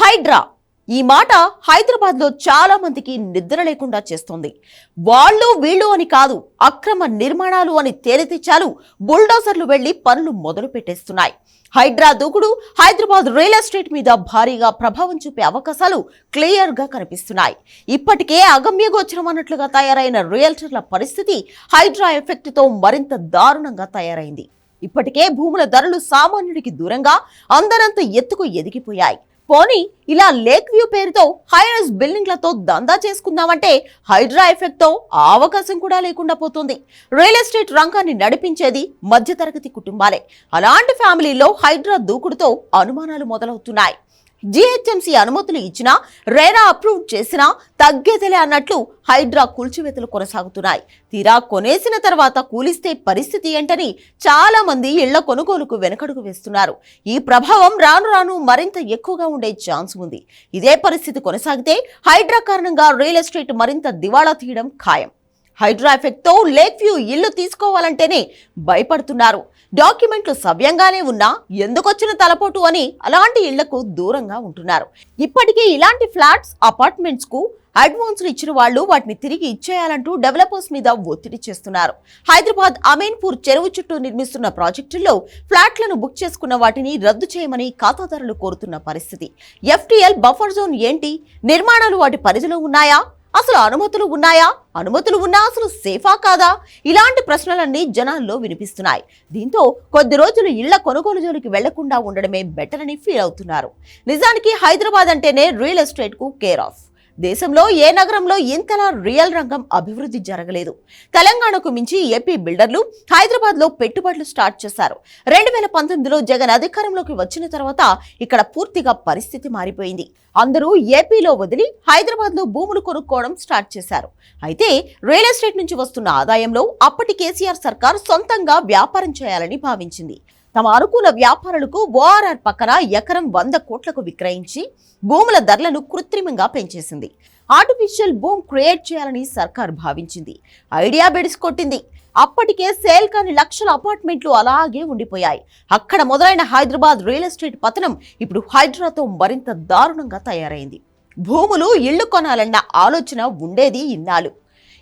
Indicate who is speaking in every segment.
Speaker 1: హైడ్రా. ఈ మాట హైదరాబాద్లో చాలా మందికి నిద్ర లేకుండా చేస్తుంది. వాళ్ళు వీళ్ళు అని కాదు అక్రమ నిర్మాణాలు అని తేలితే చాలు బుల్డోజర్లు వెళ్ళి పనులు మొదలు పెట్టేస్తున్నాయి. హైడ్రా దూకుడు హైదరాబాద్ రియల్ ఎస్టేట్ మీద భారీగా ప్రభావం చూపే అవకాశాలు క్లియర్గా కనిపిస్తున్నాయి. ఇప్పటికే అగమ్యగోచరం అన్నట్లుగా తయారైన రియల్టర్ల పరిస్థితి హైడ్రా ఎఫెక్ట్తో మరింత దారుణంగా తయారైంది. ఇప్పటికే భూముల ధరలు సామాన్యుడికి దూరంగా అందరంత ఎత్తుకు ఎదిగిపోయాయి. పోనీ ఇలా లేక్ వ్యూ పేరుతో హైరైజ్ బిల్డింగ్లతో దందా చేసుకుందామంటే హైడ్రా ఎఫెక్ట్తో ఆ అవకాశం కూడా లేకుండా పోతుంది. రియల్ ఎస్టేట్ రంగాన్ని నడిపించేది మధ్యతరగతి కుటుంబాలే. అలాంటి ఫ్యామిలీలో హైడ్రా దూకుడుతో అనుమానాలు మొదలవుతున్నాయి. జీహెచ్ఎంసీ అనుమతులు ఇచ్చినా రేరా అప్రూవ్ చేసినా తగ్గేదలే అన్నట్లు హైడ్రా కూల్చివేతలు కొనసాగుతున్నాయి. తీరా కొనేసిన తర్వాత కూలిస్తే పరిస్థితి ఏంటని చాలా మంది ఇళ్ళ కొనుగోలుకు వెనకడుగు వేస్తున్నారు. ఈ ప్రభావం రాను రాను మరింత ఎక్కువగా ఉండే ఛాన్స్ ఉంది. ఇదే పరిస్థితి కొనసాగితే హైడ్రా కారణంగా రియల్ ఎస్టేట్ మరింత దివాళా తీయడం ఖాయం. హైడ్రా ఎఫెక్ట్తో లేక్ వ్యూ ఇల్లు తీసుకోవాలంటేనే భయపడుతున్నారు. డాక్యుమెంట్లు సవ్యంగానే ఉన్నా ఎందుకొచ్చిన తలపోటు అని అలాంటి ఇళ్ళకు దూరంగా ఉంటున్నారు. ఇప్పటికీ ఇలాంటి ఫ్లాట్స్ అపార్ట్మెంట్స్కు అడ్వాన్స్లు ఇచ్చిన వాళ్ళు వాటిని తిరిగి ఇచ్చేయాలంటూ డెవలపర్స్ మీద ఒత్తిడి చేస్తున్నారు. హైదరాబాద్ అమీన్పూర్ చెరువు చుట్టూ నిర్మిస్తున్న ప్రాజెక్టుల్లో ఫ్లాట్లను బుక్ చేసుకున్న వాటిని రద్దు చేయమని ఖాతాదారులు కోరుతున్న పరిస్థితి. ఎఫ్టీఎల్ బఫర్ జోన్ ఏంటి? నిర్మాణాలు వాటి పరిధిలో ఉన్నాయా? అసలు అనుమతులు ఉన్నాయా? అనుమతులు ఉన్నా అసలు సేఫా కాదా? ఇలాంటి ప్రశ్నలన్నీ జనాల్లో వినిపిస్తున్నాయి. దీంతో కొద్ది రోజులు ఇళ్ళ కొనుగోలు జోలికి వెళ్ళకుండా ఉండడమే బెటర్ అని ఫీల్ అవుతున్నారు. నిజానికి హైదరాబాద్ అంటేనే రియల్ ఎస్టేట్కు కేర్ ఆఫ్. దేశంలో ఏ నగరంలో ఇంతలా రియల్ రంగం అభివృద్ధి జరగలేదు? తెలంగాణకు మించి ఏపీ బిల్డర్లు హైదరాబాద్లో పెట్టుబడులు స్టార్ట్ చేశారు. రెండు వేల పంతొమ్మిదిలో జగన్ అధికారంలోకి వచ్చిన తర్వాత ఇక్కడ పూర్తిగా పరిస్థితి మారిపోయింది. అందరూ ఏపీలో వదిలి హైదరాబాద్లో భూములు కొనుక్కోవడం స్టార్ట్ చేశారు. అయితే రియల్ ఎస్టేట్ నుంచి వస్తున్న ఆదాయంలో అప్పటి కేసీఆర్ సర్కార్ సొంతంగా వ్యాపారం చేయాలని భావించింది. తమ అనుకూల వ్యాపారులకు ఓఆర్ఆర్ పక్కన ఎకరం వంద కోట్లకు విక్రయించి భూముల ధరలను కృత్రిమంగా పెంచేసింది. ఆర్టిఫిషియల్ భూమ్ క్రియేట్ చేయాలని సర్కార్ భావించింది. ఐడియా బెడిసి కొట్టింది. అప్పటికే సేల్ కాని లక్షల అపార్ట్మెంట్లు అలాగే ఉండిపోయాయి. అక్కడ మొదలైన హైదరాబాద్ రియల్ ఎస్టేట్ పతనం ఇప్పుడు హైడ్రాతో మరింత దారుణంగా తయారైంది. భూములు ఇళ్ళు కొనాలన్న ఆలోచన ఉండేది ఇన్నాళ్ళు.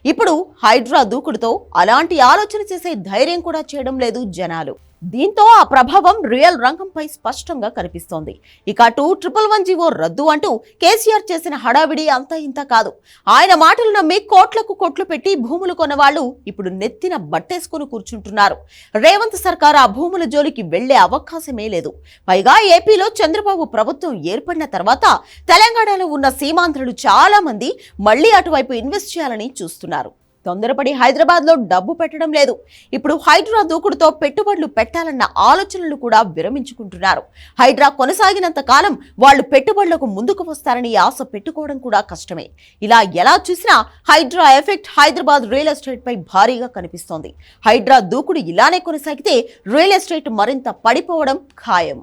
Speaker 1: ఇప్పుడు హైడ్రా దూకుడుతో అలాంటి ఆలోచన చేసే ధైర్యం కూడా చేయడం లేదు జనాలు. దీంతో ఆ ప్రభావం రియల్ రంగంపై స్పష్టంగా కనిపిస్తోంది. ఇక అటు ట్రిపుల్ వన్ జీవో రద్దు అంటూ కేసీఆర్ చేసిన హడావిడి అంత ఇంత కాదు. ఆయన మాటలు నమ్మి కోట్లకు కొట్లు పెట్టి భూములు కొన్నవాళ్ళు ఇప్పుడు నెత్తిన బట్టేసుకుని కూర్చుంటున్నారు. రేవంత్ సర్కార్ ఆ భూముల జోలికి వెళ్ళే అవకాశమే లేదు. పైగా ఏపీలో చంద్రబాబు ప్రభుత్వం ఏర్పడిన తర్వాత తెలంగాణలో ఉన్న సీమాంధ్రులు చాలా మంది మళ్ళీ అటువైపు ఇన్వెస్ట్ చేయాలని చూస్తున్నారు. తొందరపడి హైదరాబాద్లో డబ్బు పెట్టడం లేదు. ఇప్పుడు హైడ్రా దూకుడుతో పెట్టుబడులు పెట్టాలన్న ఆలోచనలు కూడా విరమించుకుంటున్నారు. హైడ్రా కొనసాగినంత కాలం వాళ్ళు పెట్టుబడులకు ముందుకు వస్తారని ఆశ పెట్టుకోవడం కూడా కష్టమే. ఇలా ఎలా చూసినా Hydraa effect Hyderabad real estate పై భారీగా కనిపిస్తోంది. హైడ్రా దూకుడు ఇలానే కొనసాగితే రియల్ ఎస్టేట్ మరింత పడిపోవడం ఖాయం.